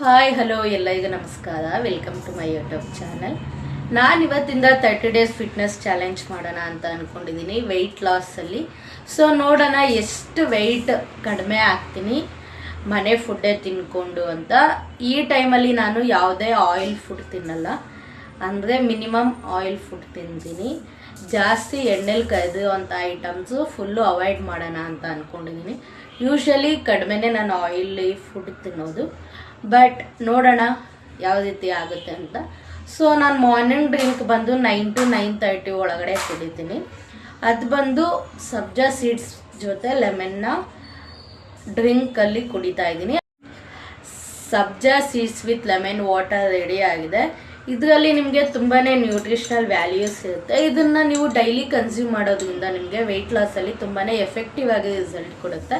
Hi hello ಎಲ್ಲರಿಗೂ ನಮಸ್ಕಾರ. Welcome to my YouTube channel ನಾನು ಇವತ್ತಿಂದ ತರ್ಟಿ ಡೇಸ್ ಫಿಟ್ನೆಸ್ ಚಾಲೆಂಜ್ ಮಾಡೋಣ ಅಂತ ಅಂದ್ಕೊಂಡಿದ್ದೀನಿ ವೆಯ್ಟ್ ಲಾಸಲ್ಲಿ ಸೊ ನೋಡೋಣ ಎಷ್ಟು ವೆಯ್ಟ್ ಕಡಿಮೆ ಆಗ್ತೀನಿ, ಮನೆ ಫುಡ್ಡೇ ತಿನ್ಕೊಂಡು ಅಂತ. ಈ ಟೈಮಲ್ಲಿ ನಾನು ಯಾವುದೇ ಆಯಿಲ್ ಫುಡ್ ತಿನ್ನಲ್ಲ. ಅಂದರೆ ಮಿನಿಮಮ್ ಆಯಿಲ್ ಫುಡ್ ತಿಂತೀನಿ. ಜಾಸ್ತಿ ಎಣ್ಣೆಲಿ ಕರೆದಿರುವಂಥ ಐಟಮ್ಸು ಫುಲ್ಲು ಅವಾಯ್ಡ್ ಮಾಡೋಣ ಅಂತ ಅಂದ್ಕೊಂಡಿದ್ದೀನಿ ಯೂಶ್ವಲಿ ಕಡಿಮೆನೇ ನಾನು ಆಯಿಲಿ ಫುಡ್ ತಿನ್ನೋದು. ಬಟ್ ನೋಡೋಣ ಯಾವ ರೀತಿ ಆಗುತ್ತೆ ಅಂತ. ಸೊ ನಾನು ಮಾರ್ನಿಂಗ್ ಡ್ರಿಂಕ್ ಬಂದು ನೈನ್ ಟು ನೈನ್ ತರ್ಟಿ ಒಳಗಡೆ ಕುಡಿತೀನಿ. ಅದು ಬಂದು ಸಬ್ಜಾ ಸೀಡ್ಸ್ ಜೊತೆ ಲೆಮನ್ನ ಡ್ರಿಂಕಲ್ಲಿ ಕುಡಿತಾ ಇದ್ದೀನಿ. Sabja seeds with lemon water ready ಆಗಿದೆ. ಇದರಲ್ಲಿ ನಿಮಗೆ ತುಂಬಾ ನ್ಯೂಟ್ರಿಷನಲ್ ವ್ಯಾಲ್ಯೂಸ್ ಇರುತ್ತೆ. ಇದನ್ನು ನೀವು ಡೈಲಿ ಕನ್ಸ್ಯೂಮ್ ಮಾಡೋದ್ರಿಂದ ನಿಮಗೆ ವೆಯ್ಟ್ ಲಾಸಲ್ಲಿ ತುಂಬಾ ಎಫೆಕ್ಟಿವ್ ಆಗಿ ರಿಸಲ್ಟ್ ಕೊಡುತ್ತೆ.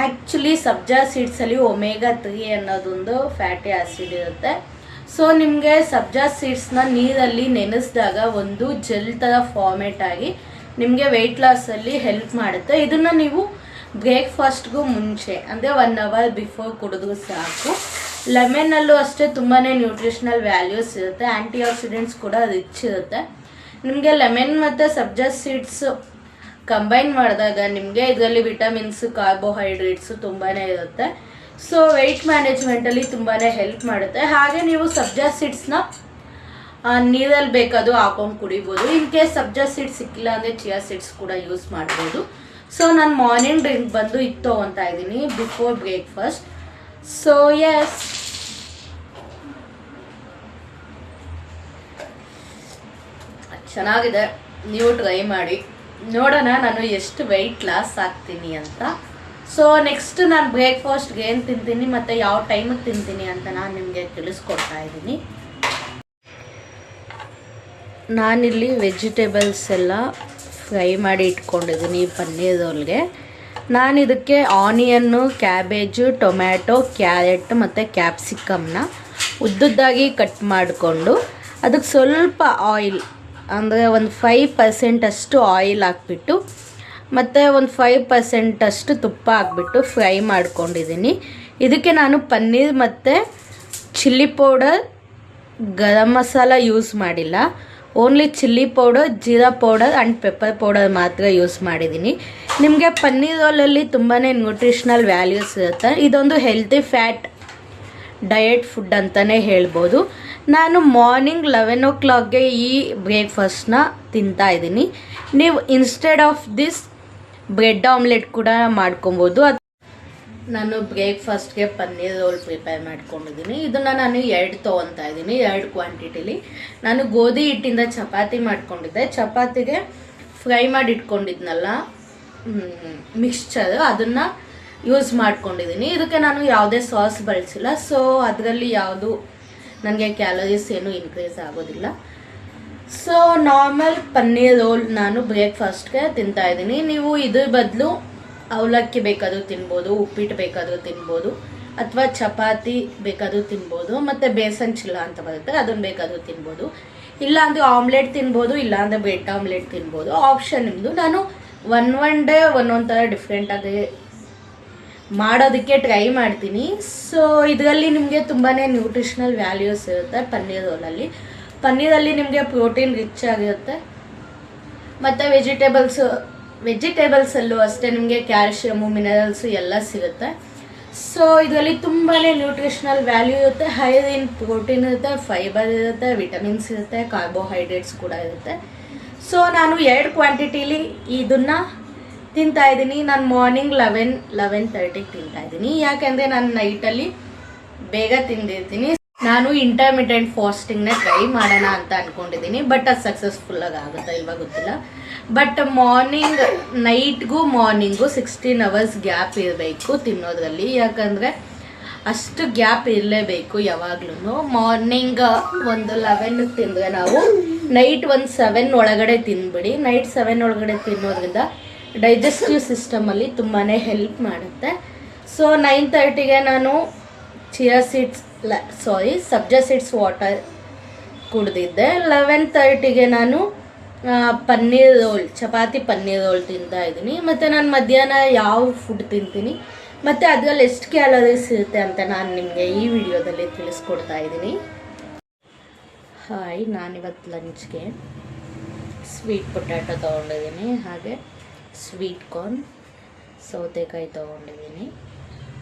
ಆ್ಯಕ್ಚುಲಿ ಸಬ್ಜಾ ಸೀಡ್ಸಲ್ಲಿ ಒಮೇಗಾ ತ್ರೀ ಅನ್ನೋದೊಂದು ಫ್ಯಾಟಿ ಆಸಿಡ್ ಇರುತ್ತೆ. ಸೊ ನಿಮಗೆ ಸಬ್ಜಾ ಸೀಡ್ಸ್ನ ನೀರಲ್ಲಿ ನೆನೆಸಿದಾಗ ಒಂದು ಜೆಲ್ ಥರ ಫಾರ್ಮೇಟ್ ಆಗಿ ನಿಮಗೆ ವೆಯ್ಟ್ ಲಾಸಲ್ಲಿ ಹೆಲ್ಪ್ ಮಾಡುತ್ತೆ. ಇದನ್ನು ನೀವು ಬ್ರೇಕ್ಫಾಸ್ಟ್ಗೂ ಮುಂಚೆ, ಅಂದರೆ ಒನ್ ಅವರ್ ಬಿಫೋರ್ ಕುಡಿದ್ರು ಸಾಕು. ಲೆಮನ್ನಲ್ಲೂ ಅಷ್ಟೇ ತುಂಬಾ ನ್ಯೂಟ್ರಿಷನಲ್ ವ್ಯಾಲ್ಯೂಸ್ ಇರುತ್ತೆ. ಆ್ಯಂಟಿ ಆಕ್ಸಿಡೆಂಟ್ಸ್ ಕೂಡ ರಿಚ್ ಇರುತ್ತೆ. ನಿಮಗೆ ಲೆಮನ್ ಮತ್ತು ಸಬ್ಜಾ ಸೀಡ್ಸ್ ಕಂಬೈನ್ ಮಾಡಿದಾಗ ನಿಮಗೆ ಇದರಲ್ಲಿ ವಿಟಮಿನ್ಸ್ ಕಾರ್ಬೋಹೈಡ್ರೇಟ್ಸ್ ತುಂಬಾ ಇರುತ್ತೆ. ಸೊ ವೆಯ್ಟ್ ಮ್ಯಾನೇಜ್ಮೆಂಟಲ್ಲಿ ತುಂಬಾ ಹೆಲ್ಪ್ ಮಾಡುತ್ತೆ. ಹಾಗೆ ನೀವು ಸಬ್ಜಾ ಸೀಡ್ಸ್ನ ನೀರಲ್ಲಿ ಬೇಕಾದರೂ ಹಾಕೊಂಡು ಕುಡಿಬೋದು. ಇನ್ ಕೇಸ್ ಸಬ್ಜಾ ಸೀಡ್ಸ್ ಸಿಕ್ಕಿಲ್ಲ ಅಂದರೆ ಚಿಯಾ ಸೀಡ್ಸ್ ಕೂಡ ಯೂಸ್ ಮಾಡ್ಬೋದು. ಸೊ ನಾನು ಮಾರ್ನಿಂಗ್ ಡ್ರಿಂಕ್ ಬಂದು ಇದು ಅಂತ ಇದ್ದೀನಿ ಬಿಫೋರ್ ಬ್ರೇಕ್ಫಾಸ್ಟ್ ಸೊ ಎಸ್ ಚೆನ್ನಾಗಿದೆ. ನೀವು ಟ್ರೈ ಮಾಡಿ. ನೋಡೋಣ, ನಾನು ಎಷ್ಟು ವೆಯ್ಟ್ ಲಾಸ್ ಆಗ್ತೀನಿ ಅಂತ. ಸೊ ನೆಕ್ಸ್ಟ್ ನಾನು ಬ್ರೇಕ್ಫಾಸ್ಟ್ಗೆ ಏನು ತಿಂತೀನಿ ಮತ್ತು ಯಾವ ಟೈಮಿಗೆ ತಿಂತೀನಿ ಅಂತ ನಾನು ನಿಮಗೆ ತಿಳಿಸ್ಕೊಡ್ತಾ ಇದ್ದೀನಿ. ನಾನಿಲ್ಲಿ ವೆಜಿಟೇಬಲ್ಸ್ ಎಲ್ಲ ಫ್ರೈ ಮಾಡಿ ಇಟ್ಕೊಂಡಿದ್ದೀನಿ ಪನ್ನೀರ್ ರೋಲ್ಗೆ ನಾನು ಇದಕ್ಕೆ ಆನಿಯನ್ನು ಕ್ಯಾಬೇಜು ಟೊಮ್ಯಾಟೊ ಕ್ಯಾರೆಟ್ ಮತ್ತು ಕ್ಯಾಪ್ಸಿಕಮ್ನ ಉದ್ದುದ್ದಾಗಿ ಕಟ್ ಮಾಡಿಕೊಂಡು ಅದಕ್ಕೆ ಸ್ವಲ್ಪ ಆಯಿಲ್ ಅಂದರೆ ಒಂದು ಫೈವ್ ಪರ್ಸೆಂಟ್ ಅಷ್ಟು ಆಯಿಲ್ ಹಾಕ್ಬಿಟ್ಟು, ಮತ್ತು ಒಂದು ಫೈವ್ ಪರ್ಸೆಂಟ್ ಅಷ್ಟು ತುಪ್ಪ ಹಾಕ್ಬಿಟ್ಟು ಫ್ರೈ ಮಾಡ್ಕೊಂಡಿದ್ದೀನಿ ಇದಕ್ಕೆ ನಾನು ಪನ್ನೀರ್ ಮತ್ತು chilli powder garam masala use ಮಾಡಿಲ್ಲ. Only chilli powder jeera powder and pepper powder ಮಾತ್ರ ಯೂಸ್ ಮಾಡಿದ್ದೀನಿ ನಿಮಗೆ ಪನ್ನೀರ್ ರೋಲಲ್ಲಿ ತುಂಬಾ ನ್ಯೂಟ್ರಿಷನಲ್ ವ್ಯಾಲ್ಯೂಸ್ ಇರುತ್ತೆ. ಇದೊಂದು ಹೆಲ್ತಿ ಫ್ಯಾಟ್ ಡಯಟ್ ಫುಡ್ ಅಂತಲೇ ಹೇಳ್ಬೋದು. ನಾನು ಮಾರ್ನಿಂಗ್ ಲೆವೆನ್ ಓ ಕ್ಲಾಕ್ಗೆ ಈ ಬ್ರೇಕ್ಫಾಸ್ಟ್ನ ತಿಂತಾ ಇದ್ದೀನಿ. ನೀವು instead of this bread omelette ಕೂಡ ಮಾಡ್ಕೊಬೋದು. ಅದು ನಾನು ಬ್ರೇಕ್ಫಾಸ್ಟ್ಗೆ ಪನ್ನೀರ್ ರೋಲ್ ಪ್ರಿಪೇರ್ ಮಾಡ್ಕೊಂಡಿದ್ದೀನಿ. ಇದನ್ನು ನಾನು ಎರಡು ತೊಗೊತಾ ಇದ್ದೀನಿ, ಎರಡು ಕ್ವಾಂಟಿಟಿಲಿ ನಾನು ಗೋಧಿ ಹಿಟ್ಟಿಂದ ಚಪಾತಿ ಮಾಡ್ಕೊಂಡಿದ್ದೆ. ಚಪಾತಿಗೆ ಫ್ರೈ ಮಾಡಿ ಇಟ್ಕೊಂಡಿದ್ನಲ್ಲ ಮಿಕ್ಸ್ಚರ್ ಅದನ್ನು ಯೂಸ್ ಮಾಡ್ಕೊಂಡಿದ್ದೀನಿ ಇದಕ್ಕೆ ನಾನು ಯಾವುದೇ ಸಾಸ್ ಬಳಸಿಲ್ಲ. ಸೊ ಅದರಲ್ಲಿ ಯಾವುದು ನನಗೆ ಕ್ಯಾಲರೀಸ್ ಏನು ಇನ್ಕ್ರೀಸ್ ಆಗೋದಿಲ್ಲ. ಸೊ ನಾರ್ಮಲ್ ಪನ್ನೀರ್ ರೋಲ್ ನಾನು ಬ್ರೇಕ್ಫಾಸ್ಟ್ಗೆ ತಿಂತಾ ಇದ್ದೀನಿ ನೀವು ಇದ್ರ ಬದಲು ಅವಲಕ್ಕಿ ಬೇಕಾದರೂ ತಿನ್ಬೋದು, ಉಪ್ಪಿಟ್ಟು ಬೇಕಾದರೂ ತಿನ್ಬೋದು, ಅಥವಾ ಚಪಾತಿ ಬೇಕಾದರೂ ತಿನ್ಬೋದು, ಮತ್ತು ಬೇಸನ್ ಚಿಲ್ಲ ಅಂತ ಬರುತ್ತೆ ಅದನ್ನು ಬೇಕಾದರೂ ತಿನ್ಬೋದು. ಇಲ್ಲ ಅಂದರೆ ಆಮ್ಲೆಟ್ ತಿನ್ಬೋದು ಇಲ್ಲ ಅಂದರೆ ಬ್ರೆಡ್ ಆಮ್ಲೆಟ್ ತಿನ್ಬೋದು. ಆಪ್ಷನ್ ನಿಮ್ಮದು ನಾನು ಒನ್ ಒನ್ ಡೇ ಒಂದೊಂದು ಥರ ಡಿಫ್ರೆಂಟಾಗಿ ಮಾಡೋದಕ್ಕೆ ಟ್ರೈ ಮಾಡ್ತೀನಿ. ಸೊ ಇದರಲ್ಲಿ ನಿಮಗೆ ತುಂಬಾ ನ್ಯೂಟ್ರಿಷನಲ್ ವ್ಯಾಲ್ಯೂಸ್ ಇರುತ್ತೆ ಪನ್ನೀರ್ ರೋಲಲ್ಲಿ. ಪನ್ನೀರಲ್ಲಿ ನಿಮಗೆ ಪ್ರೋಟೀನ್ ರಿಚ್ ಆಗಿರುತ್ತೆ. ಮತ್ತು ವೆಜಿಟೇಬಲ್ಸು ವೆಜಿಟೇಬಲ್ಸಲ್ಲೂ ಅಷ್ಟೇ ನಿಮಗೆ ಕ್ಯಾಲ್ಶಿಯಮು ಮಿನರಲ್ಸು ಎಲ್ಲ ಸಿಗುತ್ತೆ. ಸೊ ಇದರಲ್ಲಿ ತುಂಬಾ ನ್ಯೂಟ್ರಿಷನಲ್ ವ್ಯಾಲ್ಯೂ ಇರುತ್ತೆ. ಹೈರ್ ಇನ್ ಪ್ರೋಟೀನ್ ಇರುತ್ತೆ ಫೈಬರ್ ಇರುತ್ತೆ ವಿಟಮಿನ್ಸ್ ಇರುತ್ತೆ ಕಾರ್ಬೋಹೈಡ್ರೇಟ್ಸ್ ಕೂಡ ಇರುತ್ತೆ. ಸೊ ನಾನು ಎರಡು ಕ್ವಾಂಟಿಟಿಲಿ ಇದನ್ನು ತಿಂತಾ ಇದ್ದೀನಿ. ನಾನು ಮಾರ್ನಿಂಗ್ ಲೆವೆನ್ ಲೆವೆನ್ ತರ್ಟಿಗೆ ತಿಂತಾ ಇದ್ದೀನಿ. ಯಾಕೆಂದರೆ ನಾನು ನೈಟಲ್ಲಿ ಬೇಗ ತಿಂದಿರ್ತೀನಿ. ನಾನು ಇಂಟರ್ಮಿಡಿಯಂಟ್ ಫಾಸ್ಟಿಂಗ್ನ ಟ್ರೈ ಮಾಡೋಣ ಅಂತ ಅಂದ್ಕೊಂಡಿದ್ದೀನಿ ಬಟ್ ಅದು ಸಕ್ಸಸ್ಫುಲ್ಲಾಗಿ ಆಗುತ್ತಾ ಇಲ್ವಾ ಗೊತ್ತಿಲ್ಲ. ಬಟ್ ಮಾರ್ನಿಂಗ್ ನೈಟ್ಗೂ ಮಾರ್ನಿಂಗು ಸಿಕ್ಸ್ಟೀನ್ ಅವರ್ಸ್ ಗ್ಯಾಪ್ ಇರಬೇಕು ತಿನ್ನೋದ್ರಲ್ಲಿ. ಯಾಕಂದರೆ ಅಷ್ಟು ಗ್ಯಾಪ್ ಇರಲೇಬೇಕು ಯಾವಾಗ್ಲೂ ಮಾರ್ನಿಂಗ್ ಒಂದು ಲೆವೆನ್ಗೆ ತಿಂದರೆ ನಾವು ನೈಟ್ ಒಂದು ಸೆವೆನ್ ಒಳಗಡೆ ತಿನ್ಬಿಡಿ. ನೈಟ್ ಸೆವೆನ್ ಒಳಗಡೆ ತಿನ್ನೋದ್ರಿಂದ ಡೈಜೆಸ್ಟಿವ್ ಸಿಸ್ಟಮಲ್ಲಿ ತುಂಬಾ ಹೆಲ್ಪ್ ಮಾಡುತ್ತೆ. ಸೊ ನೈನ್ ತರ್ಟಿಗೆ ನಾನು ಚಿಯಾ ಸೀಡ್ಸ್ ಲ ಸಾರಿ ಸಬ್ಜಾ ಸೀಡ್ಸ್ ವಾಟರ್ ಕುಡಿದಿದ್ದೆ. ಲೆವೆನ್ ತರ್ಟಿಗೆ ನಾನು ಪನ್ನೀರ್ ರೋಲ್ ಚಪಾತಿ ಪನ್ನೀರ್ ರೋಲ್ ತಿಂತಾ ಇದ್ದೀನಿ. ಮತ್ತು ನಾನು ಮಧ್ಯಾಹ್ನ ಯಾವ ಫುಡ್ ತಿಂತೀನಿ? ಮತ್ತು ಅದರಲ್ಲಿ ಎಷ್ಟು ಕ್ಯಾಲರೀಸ್ ಇರುತ್ತೆ ಅಂತ ನಾನು ನಿಮಗೆ ಈ ವಿಡಿಯೋದಲ್ಲಿ ತಿಳಿಸ್ಕೊಡ್ತಾ ಇದ್ದೀನಿ. ಹಾಯ್ ನಾನಿವತ್ತು ಲಂಚ್ಗೆ ಸ್ವೀಟ್ ಪೊಟ್ಯಾಟೊ ತೊಗೊಂಡಿದ್ದೀನಿ. ಹಾಗೆ ಸ್ವೀಟ್ ಕಾರ್ನ್ ಸೌತೆಕಾಯಿ ತೊಗೊಂಡಿದ್ದೀನಿ.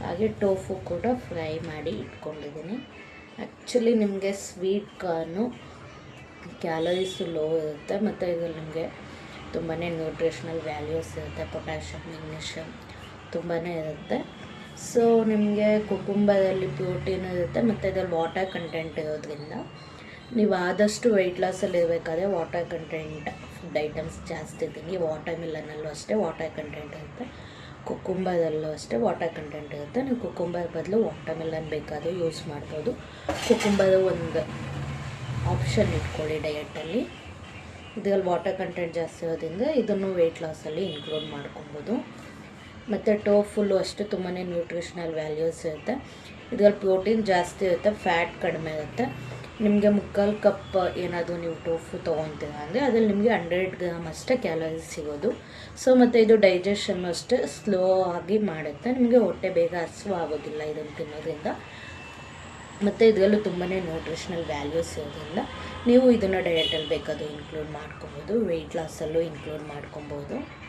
ಹಾಗೆ ಟೋಫು ಕೂಡ ಫ್ರೈ ಮಾಡಿ ಇಟ್ಕೊಂಡಿದ್ದೀನಿ. ಆ್ಯಕ್ಚುಲಿ ನಿಮಗೆ ಸ್ವೀಟ್ ಕಾರ್ನು ಕ್ಯಾಲರೀಸು ಲೋ ಇರುತ್ತೆ. ಮತ್ತು ಇದ್ರಲ್ಲಿ ನಿಮಗೆ ತುಂಬಾ ನ್ಯೂಟ್ರಿಷನಲ್ ವ್ಯಾಲ್ಯೂಸ್ ಇರುತ್ತೆ. ಪೊಟ್ಯಾಷಿಯಮ್ ಮೆಗ್ನೀಷಿಯಮ್ ತುಂಬಾ ಇರುತ್ತೆ. ಸೊ ನಿಮಗೆ ಕುಟುಂಬದಲ್ಲಿ ಪ್ರೋಟೀನ್ ಇರುತ್ತೆ. ಮತ್ತು ಇದ್ರಲ್ಲಿ ವಾಟರ್ ಕಂಟೆಂಟ್ ಇರೋದ್ರಿಂದ ನೀವು ಆದಷ್ಟು ವೆಯ್ಟ್ ಲಾಸಲ್ಲಿ ಇರಬೇಕಾದ್ರೆ ವಾಟರ್ ಕಂಟೆಂಟ್ ಫುಡ್ ಐಟಮ್ಸ್ ಜಾಸ್ತಿ ತಿನ್ನಿ ವಾಟರ್ ಮಿಲನಲ್ಲೂ ಅಷ್ಟೇ ವಾಟರ್ ಕಂಟೆಂಟ್ ಇರುತ್ತೆ. ಕುಕುಂಬದಲ್ಲೂ ಅಷ್ಟೇ ವಾಟರ್ ಕಂಟೆಂಟ್ ಇರುತ್ತೆ. ನೀವು ಕುಕುಂಬರ್ ಬದಲು ವಾಟರ್ ಮಿಲನ್ ಬೇಕಾದರೂ ಯೂಸ್ ಮಾಡ್ಬೋದು. ಕುಕುಂಬದ ಒಂದು ಆಪ್ಷನ್ ಇಟ್ಕೊಳ್ಳಿ ಡಯಟಲ್ಲಿ ಇದರಲ್ಲಿ ವಾಟರ್ ಕಂಟೆಂಟ್ ಜಾಸ್ತಿ ಇರೋದ್ರಿಂದ ಇದನ್ನು ವೆಯ್ಟ್ ಲಾಸಲ್ಲಿ ಇನ್ಕ್ಲೂಡ್ ಮಾಡ್ಕೊಬೋದು. ಮತ್ತು ಟೋಫುಲ್ಲು ಅಷ್ಟೇ ತುಂಬಾ ನ್ಯೂಟ್ರಿಷನಲ್ ವ್ಯಾಲ್ಯೂಸ್ ಇರುತ್ತೆ. ಇದರಲ್ಲಿ ಪ್ರೋಟೀನ್ ಜಾಸ್ತಿ ಇರುತ್ತೆ ಫ್ಯಾಟ್ ಕಡಿಮೆ ಇರುತ್ತೆ. ನಿಮಗೆ ಮುಕ್ಕಾಲು ಕಪ್ ಏನಾದರೂ ನೀವು ಟೋಫು ತೊಗೊತೀರ ಅಂದರೆ ಅದ್ರಲ್ಲಿ ನಿಮಗೆ ಹಂಡ್ರೆಡ್ ಗ್ರಾಮ್ ಅಷ್ಟೇ ಕ್ಯಾಲೋರಿ ಸಿಗೋದು. ಸೊ ಮತ್ತು ಇದು ಡೈಜೆಷನ್ ಅಷ್ಟೇ ಸ್ಲೋ ಆಗಿ ಮಾಡುತ್ತೆ. ನಿಮಗೆ ಹೊಟ್ಟೆ ಬೇಗ ಹಸಿವು ಆಗೋದಿಲ್ಲ ಇದನ್ನು ತಿನ್ನೋದ್ರಿಂದ. ಮತ್ತು ಇದರಲ್ಲೂ ತುಂಬಾ ನ್ಯೂಟ್ರಿಷನಲ್ ವ್ಯಾಲ್ಯೂಸ್ ಇರೋದ್ರಿಂದ ನೀವು ಇದನ್ನು ಡಯಟಲ್ಲಿ ಬೇಕಾದರೂ ಇನ್ಕ್ಲೂಡ್ ಮಾಡ್ಕೊಬೋದು. ವೆಯ್ಟ್ ಲಾಸಲ್ಲೂ ಇನ್ಕ್ಲೂಡ್ ಮಾಡ್ಕೊಬೋದು.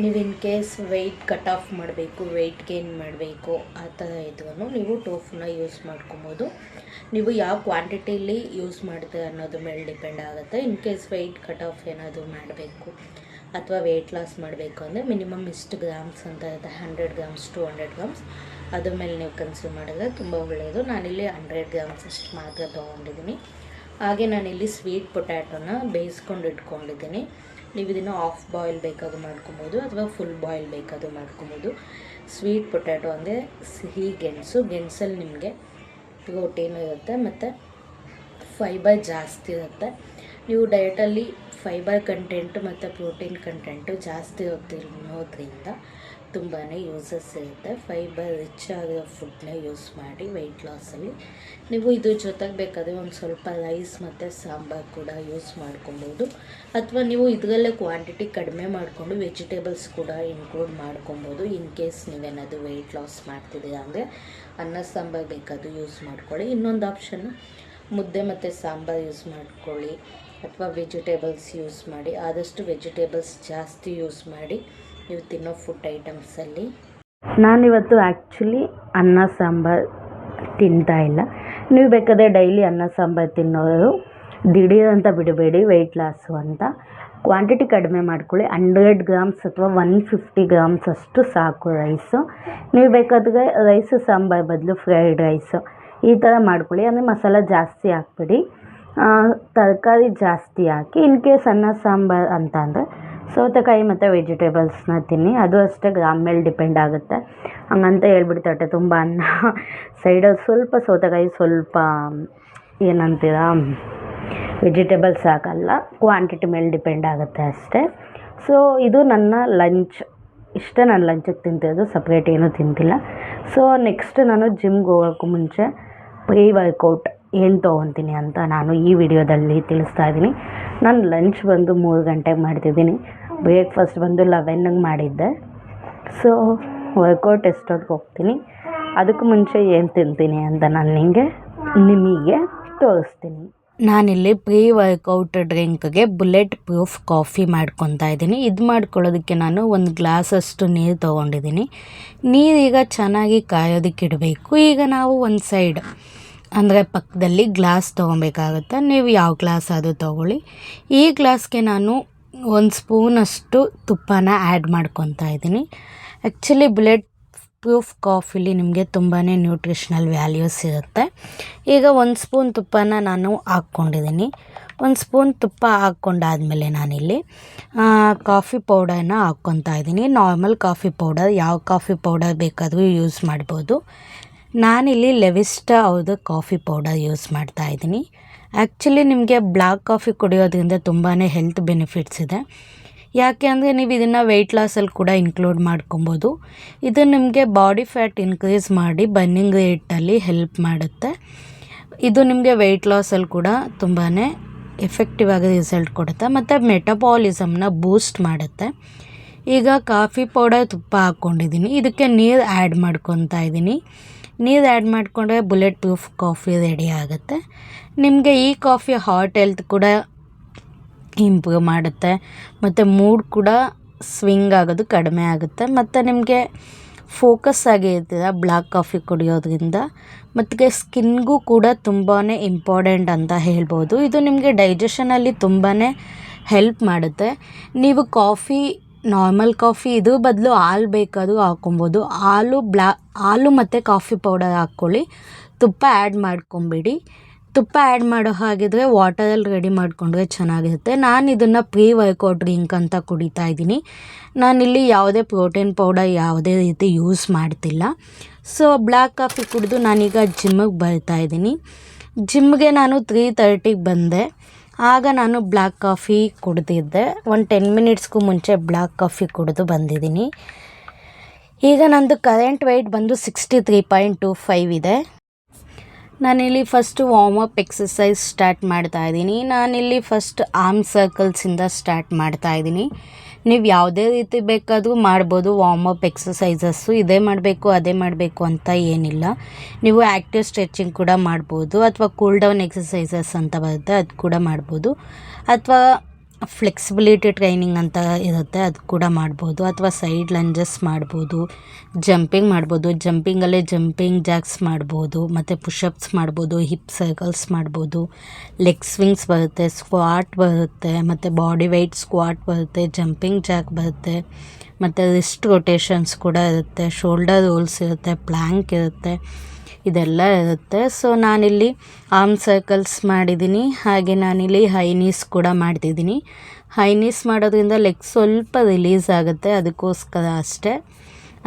ನೀವು in case weight cut off ಮಾಡಬೇಕು ವೆಯ್ಟ್ ಗೇನ್ ಮಾಡಬೇಕು, ಆ ಥರ ಇದ್ರೂ ನೀವು ಟೋಫುನ ಯೂಸ್ ಮಾಡ್ಕೊಬೋದು. ನೀವು ಯಾವ ಕ್ವಾಂಟಿಟಿಲಿ ಯೂಸ್ ಮಾಡ್ತೀರ ಅನ್ನೋದ್ರ ಮೇಲೆ ಡಿಪೆಂಡ್ ಆಗುತ್ತೆ. In case weight cut off ಏನಾದರೂ ಮಾಡಬೇಕು, ಅಥವಾ ವೆಯ್ಟ್ ಲಾಸ್ ಮಾಡಬೇಕು ಅಂದರೆ ಮಿನಿಮಮ್ ಇಷ್ಟು ಗ್ರಾಮ್ಸ್ ಅಂತ ಇರುತ್ತೆ. Hundred grams to hundred grams ಅದ್ರ ಮೇಲೆ ನೀವು ಕನ್ಸ್ಯೂಮ್ ಮಾಡಿದ್ರೆ ತುಂಬ ಒಳ್ಳೆಯದು ನಾನಿಲ್ಲಿ ಹಂಡ್ರೆಡ್ ಗ್ರಾಮ್ಸ್ ಅಷ್ಟು ಮಾತ್ರ ತೊಗೊಂಡಿದ್ದೀನಿ. ಹಾಗೆ ನಾನಿಲ್ಲಿ ಸ್ವೀಟ್ ಪೊಟ್ಯಾಟೋನ ಬೇಯಿಸ್ಕೊಂಡು ಇಟ್ಕೊಂಡಿದ್ದೀನಿ. ನೀವು ಇದನ್ನು ಆಫ್ ಬಾಯ್ಲ್ ಬೇಕಾದ್ರೂ ಮಾಡ್ಕೊಬೋದು ಅಥವಾ ಫುಲ್ ಬಾಯ್ಲ್ ಬೇಕಾದರೂ ಮಾಡ್ಕೊಬೋದು. ಸ್ವೀಟ್ ಪೊಟ್ಯಾಟೊ ಅಂದರೆ ಸಿಹಿ ಗೆಣಸು. ಗೆಣಸಲ್ಲಿ ನಿಮಗೆ ಪ್ರೋಟೀನು ಇರುತ್ತೆ ಮತ್ತು ಫೈಬರ್ ಜಾಸ್ತಿ ಇರುತ್ತೆ. ನೀವು ಡಯಟಲ್ಲಿ ಫೈಬರ್ ಕಂಟೆಂಟು ಮತ್ತು ಪ್ರೋಟೀನ್ ಕಂಟೆಂಟು ಜಾಸ್ತಿ ಇರೋದ್ರಿಂದ ತುಂಬಾ ಯೂಸಸ್ ಇರುತ್ತೆ. ಫೈಬರ್ ರಿಚ್ ಆಗಿರೋ ಫುಡ್ನ ಯೂಸ್ ಮಾಡಿ ವೆಯ್ಟ್ ಲಾಸಲ್ಲಿ ನೀವು ಇದ್ರ ಜೊತೆಗೆ ಬೇಕಾದರೆ ಒಂದು ಸ್ವಲ್ಪ ರೈಸ್ ಮತ್ತು ಸಾಂಬಾರು ಕೂಡ ಯೂಸ್ ಮಾಡ್ಕೊಬೋದು. ಅಥವಾ ನೀವು ಇದರಲ್ಲೇ ಕ್ವಾಂಟಿಟಿ ಕಡಿಮೆ ಮಾಡಿಕೊಂಡು ವೆಜಿಟೇಬಲ್ಸ್ ಕೂಡ ಇನ್ಕ್ಲೂಡ್ ಮಾಡ್ಕೊಬೋದು ಇನ್ ಕೇಸ್ ನೀವೇನಾದರೂ ವೆಯ್ಟ್ ಲಾಸ್ ಮಾಡ್ತಿದ್ದೀರಾ ಅಂದರೆ ಅನ್ನ, ಸಾಂಬಾರು ಬೇಕಾದರೂ ಯೂಸ್ ಮಾಡ್ಕೊಳ್ಳಿ. ಇನ್ನೊಂದು ಆಪ್ಷನ್ನು ಮುದ್ದೆ ಮತ್ತು ಸಾಂಬಾರು ಯೂಸ್ ಮಾಡ್ಕೊಳ್ಳಿ. ಅಥವಾ ವೆಜಿಟೇಬಲ್ಸ್ ಯೂಸ್ ಮಾಡಿ. ಆದಷ್ಟು ವೆಜಿಟೇಬಲ್ಸ್ ಜಾಸ್ತಿ ಯೂಸ್ ಮಾಡಿ. ನೀವು ತಿನ್ನೋ ಫುಡ್ ಐಟಮ್ಸಲ್ಲಿ ನಾನಿವತ್ತು ಆ್ಯಕ್ಚುಲಿ ಅನ್ನ, ಸಾಂಬಾರು ತಿಂತಾ ಇಲ್ಲ. ನೀವು ಬೇಕಾದರೆ ಡೈಲಿ ಅನ್ನ, ಸಾಂಬಾರು ತಿನ್ನೋರು ದಿಢೀರಂತ ಬಿಡಬೇಡಿ ವೆಯ್ಟ್ ಲಾಸು ಅಂತ. ಕ್ವಾಂಟಿಟಿ ಕಡಿಮೆ ಮಾಡ್ಕೊಳ್ಳಿ. ಹಂಡ್ರೆಡ್ ಗ್ರಾಮ್ಸ್ ಅಥವಾ ಒನ್ ಫಿಫ್ಟಿ ಗ್ರಾಮ್ಸ್ ಅಷ್ಟು ಸಾಕು ರೈಸು ನೀವು ಬೇಕಾದ್ರೆ ರೈಸು ಸಾಂಬಾರು ಬದಲು ಫ್ರೈಡ್ ರೈಸು ಈ ಥರ ಮಾಡ್ಕೊಳ್ಳಿ. ಅಂದರೆ ಮಸಾಲ ಜಾಸ್ತಿ ಹಾಕ್ಬಿಡಿ. ತರಕಾರಿ ಜಾಸ್ತಿ ಹಾಕಿ ಇನ್ ಕೇಸ್ ಅನ್ನ, ಸಾಂಬಾರು ಅಂತ ಅಂದರೆ ಸೌತೆಕಾಯಿ ಮತ್ತು ವೆಜಿಟೇಬಲ್ಸ್ನ ತಿನ್ನಿ. ಅದು ಅಷ್ಟೇ ಗ್ರಾಮ್ ಮೇಲೆ ಡಿಪೆಂಡ್ ಆಗುತ್ತೆ. ಹಂಗಂತ ಹೇಳ್ಬಿಟ್ಟು ತುಂಬ ಅನ್ನ. ಸೈಡಲ್ಲಿ ಸ್ವಲ್ಪ ಸೌತೆಕಾಯಿ, ಸ್ವಲ್ಪ ಏನಂತೀರ, ವೆಜಿಟೇಬಲ್ಸ್ ಹಾಕಲ್ಲ. ಕ್ವಾಂಟಿಟಿ ಮೇಲೆ ಡಿಪೆಂಡ್ ಆಗುತ್ತೆ ಅಷ್ಟೇ. ಸೊ ಇದು ನನ್ನ ಲಂಚ್. ಇಷ್ಟೇ ನಾನು ಲಂಚಿಗೆ ತಿಂತಿರೋದು. ಸಪ್ರೇಟ್ ಏನೂ ತಿಂತಿಲ್ಲ. ಸೊ ನೆಕ್ಸ್ಟ್ ನಾನು ಜಿಮ್ಗೆ ಹೋಗೋಕ್ಕೂ ಮುಂಚೆ ಪ್ರೀ ವರ್ಕೌಟ್ ಏನು ತೊಗೊತೀನಿ ಅಂತ ನಾನು ಈ ವಿಡಿಯೋದಲ್ಲಿ ತಿಳಿಸ್ತಾ ಇದ್ದೀನಿ. ನಾನು ಲಂಚ್ ಬಂದು ಮೂರು ಗಂಟೆಗೆ ಮಾಡ್ತಿದ್ದೀನಿ. ಬ್ರೇಕ್ಫಾಸ್ಟ್ ಬಂದು ಲೆವೆನ್ನಿಗೆ ಮಾಡಿದ್ದೆ. ಸೊ ವರ್ಕೌಟ್ ಎಷ್ಟೊತ್ತಿಗೆ ಹೋಗ್ತೀನಿ? ಅದಕ್ಕೂ ಮುಂಚೆ ಏನು ತಿಂತೀನಿ ಅಂತ ನಾನು ನಿಮಗೆ ನಿಮಗೆ ತೋರಿಸ್ತೀನಿ. ನಾನಿಲ್ಲಿ ಪ್ರೀ ವರ್ಕೌಟ್ ಡ್ರಿಂಕ್ಗೆ ಬುಲೆಟ್ ಪ್ರೂಫ್ ಕಾಫಿ ಮಾಡ್ಕೊತಾ ಇದ್ದೀನಿ. ಇದು ಮಾಡ್ಕೊಳ್ಳೋದಕ್ಕೆ ನಾನು ಒಂದು ಗ್ಲಾಸಷ್ಟು ನೀರು ತೊಗೊಂಡಿದ್ದೀನಿ. ನೀರೀಗ ಚೆನ್ನಾಗಿ ಕಾಯೋದಕ್ಕೆ ಇಡಬೇಕು. ಈಗ ನಾವು ಒಂದು ಸೈಡ್, ಅಂದರೆ ಪಕ್ಕದಲ್ಲಿ ಗ್ಲಾಸ್ ತೊಗೊಬೇಕಾಗುತ್ತೆ. ನೀವು ಯಾವ ಗ್ಲಾಸ್ ಆದರೂ ತೊಗೊಳ್ಳಿ. ಈ ಗ್ಲಾಸ್ಗೆ ನಾನು ಒಂದು ಸ್ಪೂನಷ್ಟು ತುಪ್ಪನ ಆ್ಯಡ್ ಮಾಡ್ಕೊತಾ ಇದ್ದೀನಿ. ಆ್ಯಕ್ಚುಲಿ ಬುಲೆಟ್ ಪ್ರೂಫ್ ಕಾಫಿಲಿ ನಿಮಗೆ ತುಂಬಾ ನ್ಯೂಟ್ರಿಷನಲ್ ವ್ಯಾಲ್ಯೂಸ್ ಇರುತ್ತೆ ಈಗ ಒಂದು ಸ್ಪೂನ್ ತುಪ್ಪನ ನಾನು ಹಾಕ್ಕೊಂಡಿದ್ದೀನಿ. ಒಂದು ಸ್ಪೂನ್ ತುಪ್ಪ ಹಾಕ್ಕೊಂಡಾದಮೇಲೆ ನಾನಿಲ್ಲಿ ಕಾಫಿ ಪೌಡರ್ನ ಹಾಕ್ಕೊತಾ ಇದ್ದೀನಿ. ನಾರ್ಮಲ್ ಕಾಫಿ ಪೌಡರ್ ಯಾವ ಕಾಫಿ ಪೌಡರ್ ಬೇಕಾದರೂ ಯೂಸ್ ಮಾಡ್ಬೋದು. ನಾನಿಲ್ಲಿ ಲೆವಿಸ್ಟಾ ಅವ್ರದ್ದು ಕಾಫಿ ಪೌಡರ್ ಯೂಸ್ ಮಾಡ್ತಾ ಇದ್ದೀನಿ. ಆ್ಯಕ್ಚುಲಿ ನಿಮಗೆ ಬ್ಲ್ಯಾಕ್ ಕಾಫಿ ಕುಡಿಯೋದ್ರಿಂದ ತುಂಬಾ ಹೆಲ್ತ್ ಬೆನಿಫಿಟ್ಸ್ ಇದೆ. ಯಾಕೆ ಅಂದರೆ ನೀವು ಇದನ್ನು ವೆಯ್ಟ್ ಲಾಸಲ್ಲಿ ಕೂಡ ಇನ್ಕ್ಲೂಡ್ ಮಾಡ್ಕೊಬೋದು. ಇದು ನಿಮಗೆ ಬಾಡಿ ಫ್ಯಾಟ್ ಇನ್ಕ್ರೀಸ್ ಮಾಡಿ ಬರ್ನಿಂಗ್ ರೇಟಲ್ಲಿ ಹೆಲ್ಪ್ ಮಾಡುತ್ತೆ. ಇದು ನಿಮಗೆ ವೆಯ್ಟ್ ಲಾಸಲ್ಲಿ ಕೂಡ ತುಂಬಾ ಎಫೆಕ್ಟಿವ್ ಆಗಿ ರಿಸಲ್ಟ್ ಕೊಡುತ್ತೆ. ಮತ್ತು ಮೆಟಬಾಲಿಸಮ್ನ ಬೂಸ್ಟ್ ಮಾಡುತ್ತೆ. ಈಗ ಕಾಫಿ ಪೌಡರ್ ತುಪ್ಪ ಹಾಕ್ಕೊಂಡಿದ್ದೀನಿ ಇದಕ್ಕೆ ನೀರು ಆ್ಯಡ್ ಮಾಡ್ಕೊತಾ ಇದ್ದೀನಿ ನೀರು ಆ್ಯಡ್ ಮಾಡಿಕೊಂಡ್ರೆ ಬುಲೆಟ್ ಪ್ರೂಫ್ ಕಾಫಿ ರೆಡಿ ಆಗುತ್ತೆ. ನಿಮಗೆ ಈ ಕಾಫಿ ಹಾಟ್ ಹೆಲ್ತ್ ಕೂಡ ಇಂಪ್ರೂವ್ ಮಾಡುತ್ತೆ. ಮತ್ತು ಮೂಡ್ ಕೂಡ ಸ್ವಿಂಗ್ ಆಗೋದು ಕಡಿಮೆ ಆಗುತ್ತೆ. ಮತ್ತು ನಿಮಗೆ ಫೋಕಸ್ ಆಗಿ ಇರ್ತೀರ ಬ್ಲ್ಯಾಕ್ ಕಾಫಿ ಕುಡಿಯೋದ್ರಿಂದ. ಮತ್ತು ಸ್ಕಿನ್ಗೂ ಕೂಡ ತುಂಬಾ ಇಂಪಾರ್ಟೆಂಟ್ ಅಂತ ಹೇಳ್ಬೋದು. ಇದು ನಿಮಗೆ ಡೈಜೆಷನಲ್ಲಿ ತುಂಬಾ ಹೆಲ್ಪ್ ಮಾಡುತ್ತೆ. ನೀವು ಕಾಫಿ ನಾರ್ಮಲ್ ಕಾಫಿ ಇದು ಬದಲು ಹಾಲು ಬೇಕಾದರೂ ಹಾಕ್ಕೊಬೋದು. ಹಾಲು ಬ್ಲಾ, ಹಾಲು ಮತ್ತು ಕಾಫಿ ಪೌಡರ್ ಹಾಕ್ಕೊಳ್ಳಿ. ತುಪ್ಪ ಆ್ಯಡ್ ಮಾಡ್ಕೊಂಬಿಡಿ. ತುಪ್ಪ ಆ್ಯಡ್ ಮಾಡೋ ಹಾಗಿದ್ರೆ ವಾಟರಲ್ಲಿ ರೆಡಿ ಮಾಡಿಕೊಂಡ್ರೆ ಚೆನ್ನಾಗಿರುತ್ತೆ. ನಾನು ಇದನ್ನು ಪ್ರೀ ವರ್ಕೌಟ್ ಡ್ರಿಂಕ್ ಅಂತ ಕುಡಿತಾ ಇದ್ದೀನಿ. ನಾನಿಲ್ಲಿ ಯಾವುದೇ ಪ್ರೋಟೀನ್ ಪೌಡರ್ ಯಾವುದೇ ರೀತಿ ಯೂಸ್ ಮಾಡ್ತಿಲ್ಲ. ಸೊ ಬ್ಲ್ಯಾಕ್ ಕಾಫಿ ಕುಡಿದು ನಾನೀಗ ಜಿಮ್ಮಿಗೆ ಬರ್ತಾ ಇದ್ದೀನಿ. ಜಿಮ್ಗೆ ನಾನು ತ್ರೀ ತರ್ಟಿಗೆ ಬಂದೆ. ಆಗ ನಾನು ಬ್ಲ್ಯಾಕ್ ಕಾಫಿ ಕುಡಿದಿದ್ದೆ. ಒಂದು ಟೆನ್ ಮಿನಿಟ್ಸ್ಗೂ ಮುಂಚೆ ಬ್ಲ್ಯಾಕ್ ಕಾಫಿ ಕುಡಿದು ಬಂದಿದ್ದೀನಿ. ಈಗ ನಂದು ಕರೆಂಟ್ ವೆಯ್ಟ್ ಬಂದು sixty three point two five ಇದೆ. ನಾನಿಲ್ಲಿ first warm up exercise start ಮಾಡ್ತಾ ಇದ್ದೀನಿ. ನಾನಿಲ್ಲಿ ಫಸ್ಟ್ ಆರ್ಮ್ ಸರ್ಕಲ್ಸಿಂದ ಸ್ಟಾರ್ಟ್ ಮಾಡ್ತಾ ಇದ್ದೀನಿ. ನೀವು ಯಾವುದೇ ರೀತಿ ಬೇಕಾದರೂ ಮಾಡ್ಬೋದು ವಾರ್ಮ್ ಅಪ್ ಎಕ್ಸಸೈಸಸ್ಸು ಇದೇ ಮಾಡಬೇಕು, ಅದೇ ಮಾಡಬೇಕು ಅಂತ ಏನಿಲ್ಲ. ನೀವು ಆ್ಯಕ್ಟಿವ್ ಸ್ಟ್ರೆಚಿಂಗ್ ಕೂಡ ಮಾಡ್ಬೋದು, ಅಥವಾ ಕೂಲ್ ಡೌನ್ ಎಕ್ಸಸೈಸಸ್ ಅಂತ ಬರುತ್ತೆ, ಅದು ಕೂಡ ಮಾಡ್ಬೋದು. ಅಥವಾ ಫ್ಲೆಕ್ಸಿಬಿಲಿಟಿ ಟ್ರೈನಿಂಗ್ ಅಂತ ಇರುತ್ತೆ, ಅದು ಕೂಡ ಮಾಡ್ಬೋದು. ಅಥವಾ ಸೈಡ್ ಲಂಜಸ್ ಮಾಡ್ಬೋದು, ಜಂಪಿಂಗ್ ಮಾಡ್ಬೋದು, ಜಂಪಿಂಗಲ್ಲೇ ಜಂಪಿಂಗ್ ಜಾಕ್ಸ್ ಮಾಡ್ಬೋದು, ಮತ್ತು ಪುಷಪ್ಸ್ ಮಾಡ್ಬೋದು, ಹಿಪ್ ಸರ್ಕಲ್ಸ್ ಮಾಡ್ಬೋದು, ಲೆಗ್ ಸ್ವಿಂಗ್ಸ್ ಬರುತ್ತೆ, ಸ್ಕ್ವಾಟ್ ಬರುತ್ತೆ, ಮತ್ತು ಬಾಡಿ ವೆಯ್ಟ್ ಸ್ಕ್ವಾಟ್ ಬರುತ್ತೆ, ಜಂಪಿಂಗ್ ಜಾಕ್ ಬರುತ್ತೆ, ಮತ್ತು ರಿಸ್ಟ್ ರೊಟೇಷನ್ಸ್ ಕೂಡ ಇರುತ್ತೆ, ಶೋಲ್ಡರ್ ರೋಲ್ಸ್ ಇರುತ್ತೆ ಪ್ಲ್ಯಾಂಕ್ ಇರುತ್ತೆ. ಇದೆಲ್ಲ ಇರುತ್ತೆ. ಸೊ ನಾನಿಲ್ಲಿ ಆರ್ಮ್ ಸರ್ಕಲ್ಸ್ ಮಾಡಿದ್ದೀನಿ. ಹಾಗೆ ನಾನಿಲ್ಲಿ ಹೈನೀಸ್ ಕೂಡ ಮಾಡ್ತಿದ್ದೀನಿ. ಹೈನೀಸ್ ಮಾಡೋದ್ರಿಂದ ಲೆಗ್ ಸ್ವಲ್ಪ ರಿಲೀಸ್ ಆಗುತ್ತೆ. ಅದಕ್ಕೋಸ್ಕರ ಅಷ್ಟೇ.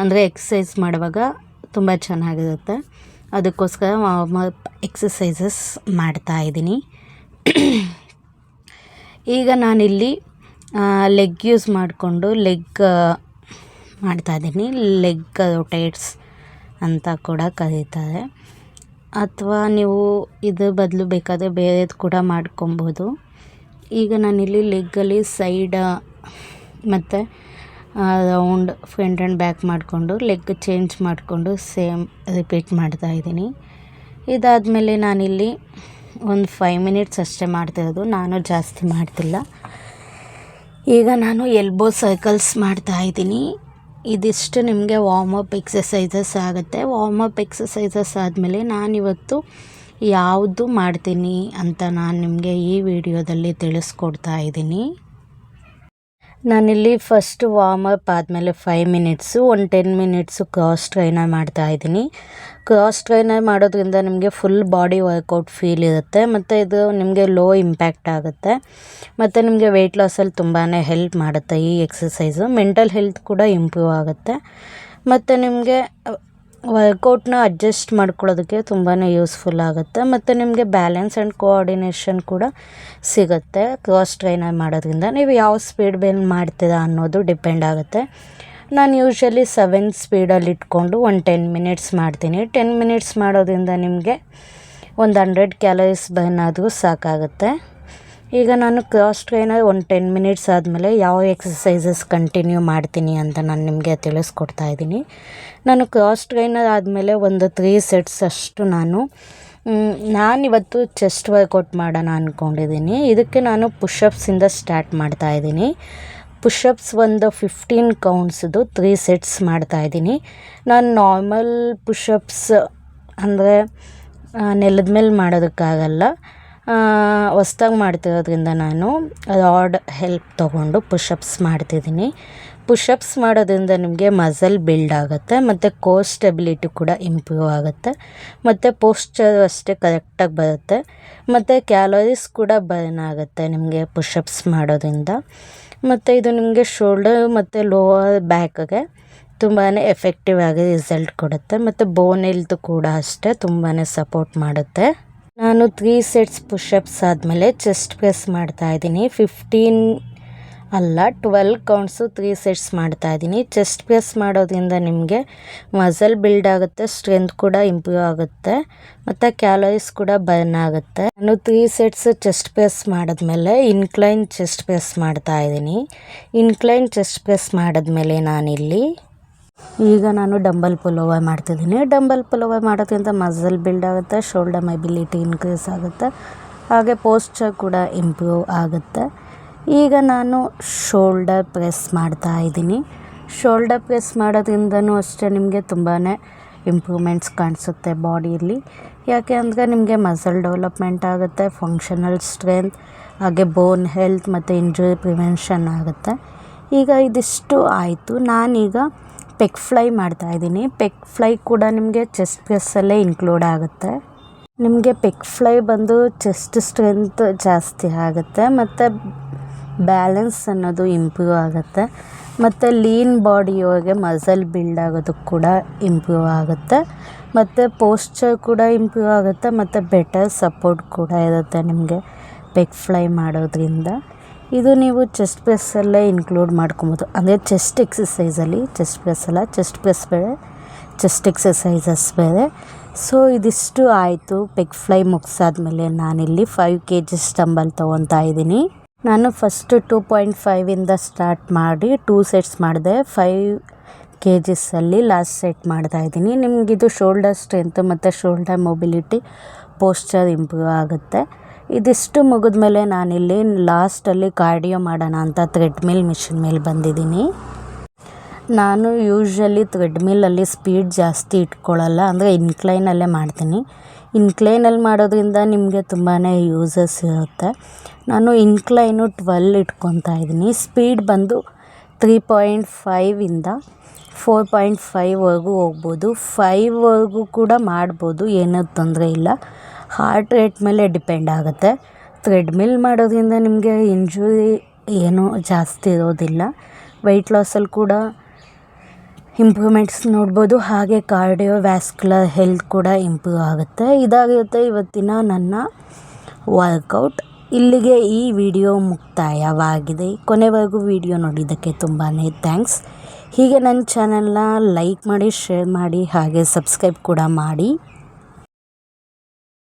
ಅಂದರೆ ಎಕ್ಸಸೈಸ್ ಮಾಡುವಾಗ ತುಂಬ ಚೆನ್ನಾಗಿರುತ್ತೆ. ಅದಕ್ಕೋಸ್ಕರ ವಾರ್ಮ್ ಅಪ್ ಎಕ್ಸಸೈಸಸ್ ಮಾಡ್ತಾ ಇದ್ದೀನಿ. ಈಗ ನಾನಿಲ್ಲಿ ಲೆಗ್ ಯೂಸ್ ಮಾಡಿಕೊಂಡು ಲೆಗ್ ಮಾಡ್ತಾಯಿದ್ದೀನಿ ಲೆಗ್ ರೊಟೇಟ್ಸ್ ಅಂತ ಕೂಡ ಕರೀತಾರೆ. ಅಥವಾ ನೀವು ಇದ್ರ ಬದಲು ಬೇಕಾದರೆ ಬೇರೆದು ಕೂಡ ಮಾಡ್ಕೊಬೋದು. ಈಗ ನಾನಿಲ್ಲಿ ಲೆಗ್ಗಲ್ಲಿ ಸೈಡ ಮತ್ತು ರೌಂಡ್ ಫ್ರಂಟ್ ಆ್ಯಂಡ್ ಬ್ಯಾಕ್ ಮಾಡಿಕೊಂಡು, ಲೆಗ್ ಚೇಂಜ್ ಮಾಡಿಕೊಂಡು ಸೇಮ್ ರಿಪೀಟ್ ಮಾಡ್ತಾಯಿದ್ದೀನಿ ಇದಾದಮೇಲೆ ನಾನಿಲ್ಲಿ ಒಂದು ಫೈವ್ ಮಿನಿಟ್ಸ್ ಅಷ್ಟೇ ಮಾಡ್ತಿರೋದು ನಾನು ಜಾಸ್ತಿ ಮಾಡ್ತಿಲ್ಲ. ಈಗ ನಾನು ಎಲ್ಬೋ ಸರ್ಕಲ್ಸ್ ಮಾಡ್ತಾಯಿದ್ದೀನಿ ಇದಿಷ್ಟು ನಿಮಗೆ ವಾರ್ಮ್ ಅಪ್ ಎಕ್ಸಸೈಸಸ್ ಆಗುತ್ತೆ. ವಾರ್ಮ್ ಅಪ್ ಎಕ್ಸಸೈಸಸ್ ಆದಮೇಲೆ ನಾನಿವತ್ತು ಯಾವುದು ಮಾಡ್ತೀನಿ ಅಂತ ನಾನು ನಿಮಗೆ ಈ ವಿಡಿಯೋದಲ್ಲಿ ತಿಳಿಸ್ಕೊಡ್ತಾ ಇದ್ದೀನಿ. ನಾನಿಲ್ಲಿ ಫಸ್ಟ್ ಅಪ್ ಆದಮೇಲೆ ಫೈವ್ ಮಿನಿಟ್ಸು ಒಂದು ಟೆನ್ ಮಿನಿಟ್ಸು ಕ್ರಾಸ್ ಟ್ರೈನರ್ ಮಾಡ್ತಾ ಇದ್ದೀನಿ. ಕ್ರಾಸ್ ಟ್ರೈನರ್ ಮಾಡೋದ್ರಿಂದ ನಿಮಗೆ ಫುಲ್ ಬಾಡಿ ವರ್ಕೌಟ್ ಫೀಲ್ ಇರುತ್ತೆ, ಮತ್ತು ಇದು ನಿಮಗೆ ಲೋ ಇಂಪ್ಯಾಕ್ಟ್ ಆಗುತ್ತೆ. ಮತ್ತು ನಿಮಗೆ ವೆಯ್ಟ್ ಲಾಸಲ್ಲಿ ತುಂಬಾ ಹೆಲ್ಪ್ ಮಾಡುತ್ತೆ ಈ ಎಕ್ಸಸೈಸು ಮೆಂಟಲ್ ಹೆಲ್ತ್ ಕೂಡ ಇಂಪ್ರೂವ್ ಆಗುತ್ತೆ. ಮತ್ತು ನಿಮಗೆ ವರ್ಕೌಟ್ನ ಅಡ್ಜಸ್ಟ್ ಮಾಡ್ಕೊಳ್ಳೋದಕ್ಕೆ ತುಂಬಾ ಯೂಸ್ಫುಲ್ ಆಗುತ್ತೆ. ಮತ್ತು ನಿಮಗೆ ಬ್ಯಾಲೆನ್ಸ್ ಆ್ಯಂಡ್ ಕೋಆರ್ಡಿನೇಷನ್ ಕೂಡ ಸಿಗುತ್ತೆ ಕ್ರಾಸ್ ಟ್ರೈನರ್ ಮಾಡೋದ್ರಿಂದ. ನೀವು ಯಾವ ಸ್ಪೀಡ್ ಮೇಲೆ ಮಾಡ್ತೀರಾ ಅನ್ನೋದು ಡಿಪೆಂಡ್ ಆಗುತ್ತೆ. ನಾನು ಯೂಶ್ವಲಿ ಸೆವೆನ್ ಸ್ಪೀಡಲ್ಲಿ ಇಟ್ಕೊಂಡು ಒಂದು ಟೆನ್ ಮಿನಿಟ್ಸ್ ಮಾಡ್ತೀನಿ. ಟೆನ್ ಮಿನಿಟ್ಸ್ ಮಾಡೋದ್ರಿಂದ ನಿಮಗೆ ಒಂದು ಹಂಡ್ರೆಡ್ ಕ್ಯಾಲರೀಸ್ ಬರ್ನ್ ಆದರೂ ಸಾಕಾಗುತ್ತೆ. ಈಗ ನಾನು ಕ್ರಾಸ್ ಟ್ರೈನರ್ ಒಂದು ಟೆನ್ ಮಿನಿಟ್ಸ್ ಆದಮೇಲೆ ಯಾವ ಎಕ್ಸಸೈಸಸ್ ಕಂಟಿನ್ಯೂ ಮಾಡ್ತೀನಿ ಅಂತ ನಾನು ನಿಮಗೆ ತಿಳಿಸ್ಕೊಡ್ತಾ ಇದ್ದೀನಿ. ನಾನು ಕ್ರಾಸ್ ಟ್ರೈನರ್ ಆದಮೇಲೆ ಒಂದು ತ್ರೀ ಸೆಟ್ಸ್ ಅಷ್ಟು ನಾನು. ನಾನಿವತ್ತು ಚೆಸ್ಟ್ ವರ್ಕೌಟ್ ಮಾಡೋಣ ಅಂದ್ಕೊಂಡಿದ್ದೀನಿ ಇದಕ್ಕೆ ನಾನು ಪುಷಪ್ಸಿಂದ ಸ್ಟಾರ್ಟ್ ಮಾಡ್ತಾ ಇದ್ದೀನಿ ಪುಷಪ್ಸ್ ಒಂದು ಫಿಫ್ಟೀನ್ ಕೌಂಟ್ಸ್ದು ತ್ರೀ ಸೆಟ್ಸ್ ಮಾಡ್ತಾ ಇದ್ದೀನಿ ನಾನು ನಾರ್ಮಲ್ ಪುಷಪ್ಸ್ ಅಂದರೆ ನೆಲದ ಮೇಲೆ ಮಾಡೋದಕ್ಕಾಗಲ್ಲ. ಹೊಸ್ದಾಗಿ ಮಾಡ್ತಿರೋದ್ರಿಂದ ನಾನು ರಾಡ್ ಹೆಲ್ಪ್ ತೊಗೊಂಡು ಪುಷಪ್ಸ್ ಮಾಡ್ತಿದ್ದೀನಿ ಪುಷಪ್ಸ್ ಮಾಡೋದ್ರಿಂದ ನಿಮಗೆ ಮಸಲ್ ಬಿಲ್ಡ್ ಆಗುತ್ತೆ, ಮತ್ತು ಕೋರ್ ಸ್ಟೆಬಿಲಿಟಿ ಕೂಡ ಇಂಪ್ರೂವ್ ಆಗುತ್ತೆ, ಮತ್ತು ಪೋಸ್ಚರ್ ಅಷ್ಟೇ ಕರೆಕ್ಟಾಗಿ ಬರುತ್ತೆ, ಮತ್ತು ಕ್ಯಾಲೋರೀಸ್ ಕೂಡ ಬರ್ನ್ ಆಗುತ್ತೆ ನಿಮಗೆ ಪುಷಪ್ಸ್ ಮಾಡೋದ್ರಿಂದ. ಮತ್ತು ಇದು ನಿಮಗೆ ಶೋಲ್ಡರ್ ಮತ್ತು ಲೋವರ್ ಬ್ಯಾಕ್ಗೆ ತುಂಬಾ ಎಫೆಕ್ಟಿವ್ ಆಗಿ ರಿಸಲ್ಟ್ ಕೊಡುತ್ತೆ, ಮತ್ತು ಬೋನ್ ಹೆಲ್ತ್ ಕೂಡ ಅಷ್ಟೇ ತುಂಬಾ ಸಪೋರ್ಟ್ ಮಾಡುತ್ತೆ. ನಾನು ತ್ರೀ ಸೆಟ್ಸ್ ಪುಷಪ್ಸ್ ಆದಮೇಲೆ ಚೆಸ್ಟ್ ಪ್ರೆಸ್ ಮಾಡ್ತಾ ಇದ್ದೀನಿ, ಫಿಫ್ಟೀನ್ ಅಲ್ಲ, ಟ್ವೆಲ್ ಕೌಂಟ್ಸು, ತ್ರೀ ಸೆಟ್ಸ್ ಮಾಡ್ತಾ ಇದ್ದೀನಿ. ಚೆಸ್ಟ್ ಪ್ರೆಸ್ ಮಾಡೋದ್ರಿಂದ ನಿಮಗೆ ಮಸಲ್ ಬಿಲ್ಡ್ ಆಗುತ್ತೆ, ಸ್ಟ್ರೆಂತ್ ಕೂಡ ಇಂಪ್ರೂವ್ ಆಗುತ್ತೆ, ಮತ್ತು ಕ್ಯಾಲೋರೀಸ್ ಕೂಡ ಬರ್ನ್ ಆಗುತ್ತೆ. ನಾನು ತ್ರೀ ಸೆಟ್ಸ್ ಚೆಸ್ಟ್ ಪ್ರೆಸ್ ಮಾಡಿದ್ಮೇಲೆ ಇನ್ಕ್ಲೈನ್ ಚೆಸ್ಟ್ ಪ್ರೆಸ್ ಮಾಡ್ತಾ ಇದ್ದೀನಿ. ಇನ್ಕ್ಲೈನ್ ಚೆಸ್ಟ್ ಪ್ರೆಸ್ ಮಾಡಿದ್ಮೇಲೆ ನಾನಿಲ್ಲಿ ಈಗ ನಾನು ಡಂಬಲ್ ಪುಲೋವ ಮಾಡ್ತಿದ್ದೀನಿ ಡಂಬಲ್ ಪುಲೋವ ಮಾಡೋದ್ರಿಂದ ಮಸಲ್ ಬಿಲ್ಡ್ ಆಗುತ್ತೆ, ಶೋಲ್ಡರ್ ಮೊಬಿಲಿಟಿ ಇನ್ಕ್ರೀಸ್ ಆಗುತ್ತೆ, ಹಾಗೆ ಪೋಸ್ಚರ್ ಕೂಡ ಇಂಪ್ರೂವ್ ಆಗುತ್ತೆ. ಈಗ ನಾನು ಶೋಲ್ಡರ್ ಪ್ರೆಸ್ ಮಾಡ್ತಾ ಇದ್ದೀನಿ. ಶೋಲ್ಡರ್ ಪ್ರೆಸ್ ಮಾಡೋದ್ರಿಂದನೂ ಅಷ್ಟೇ ನಿಮಗೆ ತುಂಬಾ ಇಂಪ್ರೂವ್ಮೆಂಟ್ಸ್ ಕಾಣಿಸುತ್ತೆ ಬಾಡಿಯಲ್ಲಿ ಯಾಕೆ ಅಂದರೆ ನಿಮಗೆ ಮಸಲ್ ಡೆವಲಪ್ಮೆಂಟ್ ಆಗುತ್ತೆ ಫಂಕ್ಷನಲ್ ಸ್ಟ್ರೆಂತ್ ಹಾಗೆ ಬೋನ್ ಹೆಲ್ತ್ ಮತ್ತು ಇಂಜುರಿ ಪ್ರಿವೆನ್ಷನ್ ಆಗುತ್ತೆ. ಈಗ ಇದಿಷ್ಟು ಆಯಿತು. ನಾನೀಗ ಪೆಕ್ ಫ್ಲೈ ಮಾಡ್ತಾ ಇದ್ದೀನಿ. ಪೆಕ್ ಫ್ಲೈ ಕೂಡ ನಿಮಗೆ ಚೆಸ್ಟ್ ಪ್ರೆಸ್ಸಲ್ಲೇ ಇನ್ಕ್ಲೂಡ್ ಆಗುತ್ತೆ. ನಿಮಗೆ ಪೆಕ್ ಫ್ಲೈ ಬಂದು ಚೆಸ್ಟ್ ಸ್ಟ್ರೆಂತ್ ಜಾಸ್ತಿ ಆಗುತ್ತೆ. ಮತ್ತು ಬ್ಯಾಲೆನ್ಸ್ ಅನ್ನೋದು ಇಂಪ್ರೂವ್ ಆಗುತ್ತೆ. ಮತ್ತು ಲೀನ್ ಬಾಡಿಯೊಳಗೆ ಮಸಲ್ ಬಿಲ್ಡ್ ಆಗೋದಕ್ಕೆ ಕೂಡ ಇಂಪ್ರೂವ್ ಆಗುತ್ತೆ. ಮತ್ತು ಪೋಸ್ಚರ್ ಕೂಡ ಇಂಪ್ರೂವ್ ಆಗುತ್ತೆ. ಮತ್ತು ಬೆಟರ್ ಸಪೋರ್ಟ್ ಕೂಡ ಇರುತ್ತೆ ನಿಮಗೆ ಬೆಗ್ ಫ್ಲೈ ಮಾಡೋದ್ರಿಂದ. ಇದು ನೀವು ಚೆಸ್ಟ್ ಪ್ರೆಸ್ಸಲ್ಲೇ ಇನ್ಕ್ಲೂಡ್ ಮಾಡ್ಕೊಬೋದು. ಅಂದರೆ ಚೆಸ್ಟ್ ಎಕ್ಸಸೈಸಲ್ಲಿ ಚೆಸ್ಟ್ ಪ್ರೆಸ್ ಅಲ್ಲ, ಚೆಸ್ಟ್ ಪ್ರೆಸ್ ಬೇರೆ, ಚೆಸ್ಟ್ ಎಕ್ಸಸೈಸಸ್ ಬೇರೆ. ಸೊ ಇದಿಷ್ಟು ಆಯಿತು. ಪೆಗ್ ಫ್ಲೈ ಮುಗಿಸಾದ್ಮೇಲೆ ನಾನಿಲ್ಲಿ ಫೈವ್ ಕೆ ಜಿ ಸ್ಟಂಬಲ್ ತೊಗೊತಾ ಇದ್ದೀನಿ. ನಾನು ಫಸ್ಟ್ ಟೂ ಪಾಯಿಂಟ್ ಫೈವಿಂದ ಸ್ಟಾರ್ಟ್ ಮಾಡಿ ಟೂ ಸೆಟ್ಸ್ ಮಾಡಿದೆ ಫೈವ್ ಕೆ ಜಿಸಲ್ಲಿ ಲಾಸ್ಟ್ ಸೆಟ್ ಮಾಡ್ತಾ ಇದ್ದೀನಿ. ನಿಮಗಿದು ಶೋಲ್ಡರ್ ಸ್ಟ್ರೆಂತ್ ಮತ್ತು ಶೋಲ್ಡರ್ ಮೊಬಿಲಿಟಿ ಪೋಸ್ಚರ್ ಇಂಪ್ರೂವ್ ಆಗುತ್ತೆ. ಇದಿಷ್ಟು ಮುಗಿದ್ಮೇಲೆ ನಾನಿಲ್ಲಿ ಲಾಸ್ಟಲ್ಲಿ ಕಾರ್ಡಿಯೋ ಮಾಡೋಣ ಅಂತ ಥ್ರೆಡ್ಮಿಲ್ ಮಿಷಿನ್ ಮೇಲೆ ಬಂದಿದ್ದೀನಿ. ನಾನು ಯೂಶ್ವಲಿ ತ್ರೆಡ್ಮಿಲಲ್ಲಿ ಸ್ಪೀಡ್ ಜಾಸ್ತಿ ಇಟ್ಕೊಳ್ಳಲ್ಲ ಅಂದರೆ ಇನ್ಕ್ಲೈನಲ್ಲೇ ಮಾಡ್ತೀನಿ. ಇನ್ಕ್ಲೈನಲ್ಲಿ ಮಾಡೋದ್ರಿಂದ ನಿಮಗೆ ತುಂಬಾ ಯೂಸಸ್ ಇರುತ್ತೆ. ನಾನು ಇನ್ಕ್ಲೈನು ಟ್ವೆಲ್ ಇಟ್ಕೊತಾ ಇದ್ದೀನಿ. ಸ್ಪೀಡ್ ಬಂದು ತ್ರೀ ಪಾಯಿಂಟ್ ಫೈವಿಂದ ಫೋರ್ ಪಾಯಿಂಟ್ ಫೈವ್ವರೆಗೂ ಹೋಗ್ಬೋದು. ಫೈವ್ವರೆಗೂ ಕೂಡ ಮಾಡ್ಬೋದು, ಏನೂ ತೊಂದರೆ ಇಲ್ಲ. ಹಾರ್ಟ್ ರೇಟ್ ಮೇಲೆ ಡಿಪೆಂಡ್ ಆಗುತ್ತೆ. ತ್ರೆಡ್ಮಿಲ್ ಮಾಡೋದ್ರಿಂದ ನಿಮಗೆ ಇಂಜುರಿ ಏನೂ ಜಾಸ್ತಿ ಇರೋದಿಲ್ಲ. ವೆಯ್ಟ್ ಲಾಸಲ್ಲಿ ಕೂಡ ಇಂಪ್ರೂವ್ಮೆಂಟ್ಸ್ ನೋಡ್ಬೋದು. ಹಾಗೆ ಕಾರ್ಡಿಯೋ ವ್ಯಾಸ್ಕ್ಯುಲರ್ ಹೆಲ್ತ್ ಕೂಡ ಇಂಪ್ರೂವ್ ಆಗುತ್ತೆ. ಇದಾಗಿರುತ್ತೆ ಇವತ್ತಿನ ನನ್ನ ವರ್ಕೌಟ್ ಇಲ್ಲಿಗೆ ಈ ವಿಡಿಯೋ ಮುಕ್ತಾಯವಾಗಿದೆ. ಕೊನೆವರೆಗೂ ವಿಡಿಯೋ ನೋಡಿದ್ದಕ್ಕೆ ತುಂಬಾ ಥ್ಯಾಂಕ್ಸ್ ಹೀಗೆ ನನ್ನ ಚಾನಲ್ನ ಲೈಕ್ ಮಾಡಿ ಶೇರ್ ಮಾಡಿ, ಹಾಗೆ ಸಬ್ಸ್ಕ್ರೈಬ್ ಕೂಡ ಮಾಡಿ.